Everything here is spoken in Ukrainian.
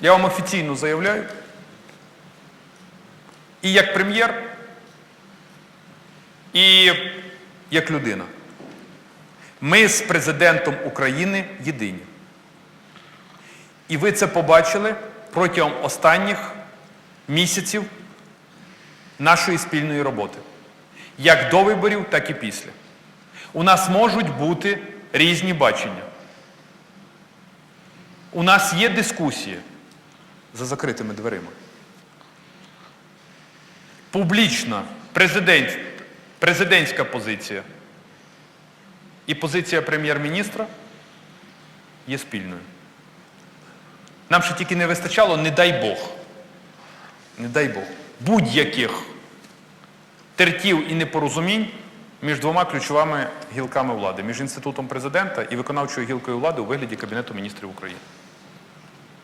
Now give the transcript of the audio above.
Я вам офіційно заявляю, і як прем'єр, і як людина. Ми з президентом України єдині. І ви це побачили протягом останніх місяців нашої спільної роботи. Як до виборів, так і після. У нас можуть бути різні бачення. У нас є дискусії за закритими дверима. Публічна президент, президентська позиція і позиція прем'єр-міністра є спільною. Нам ще тільки не вистачало, не дай Бог. Не дай Бог. Будь-яких тертів і непорозумінь між двома ключовими гілками влади, між інститутом президента і виконавчою гілкою влади у вигляді Кабінету міністрів України.